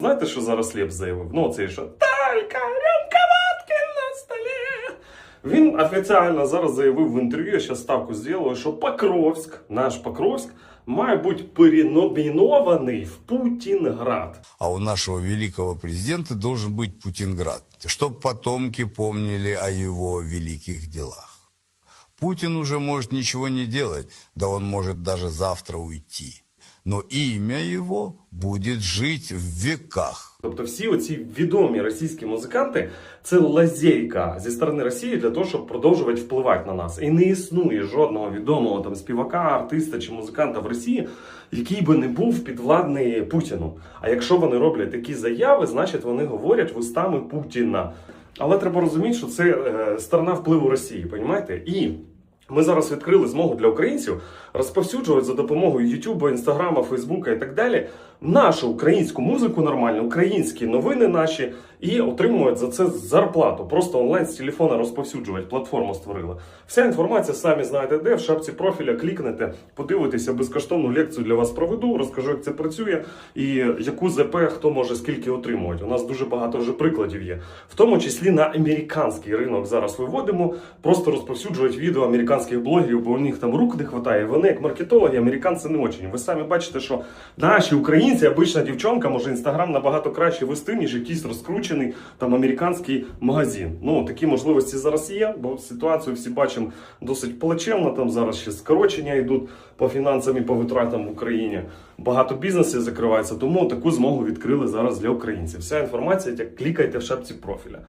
Знаєте, що зараз Лєп заявив? Ну, цей що Талька, рюмка водки на столі. Він офіційно зараз заявив в інтерв'ю, я ще ставку зробив, що Покровськ, наш Покровськ, має бути переномінований в Путінград. А у нашего великого президента должен быть Путинград, чтобы потомки помнили о его великих делах. Путин уже может ничего не делать, да он может даже завтра уйти. Но имя его будет жить в веках. Тобто всі оці відомі російські музиканти це лазейка зі сторони Росії для того, щоб продовжувати впливати на нас. І не існує жодного відомого там співака, артиста чи музиканта в Росії, який би не був підвладний Путіну. А якщо вони роблять такі заяви, значить вони говорять вустами Путіна. Але треба розуміти, що це е, сторона впливу Росії, понімаєте? І ми зараз відкрили змогу для українців розповсюджувати за допомогою Ютуба, Інстаграма, Фейсбука і так далі нашу українську музику нормальну, українські новини наші і отримують за це зарплату. Просто онлайн з телефона розповсюджувати. Платформу створили. Вся інформація самі знаєте, де в шапці профіля клікнете, подивитеся безкоштовну лекцію для вас проведу, розкажу, як це працює і яку ЗП хто може скільки отримувати. У нас дуже багато вже прикладів є, в тому числі на американський ринок зараз виводимо, просто розповсюджувати відео американських блогерів, бо у них там рук не вистачає. Вони як маркетологи, американці не очень. Ви самі бачите, що наші українці, обична дівчонка, може інстаграм набагато краще вести, ніж якісь якийсь розкручений там американський магазин. Ну такі можливості зараз є, бо ситуацію всі бачимо досить плачевно. Там зараз ще скорочення йдуть по фінансам і по витратам в Україні. Багато бізнесів закривається, тому таку змогу відкрили зараз для українців. Вся інформація, як клікайте в шапці профіля.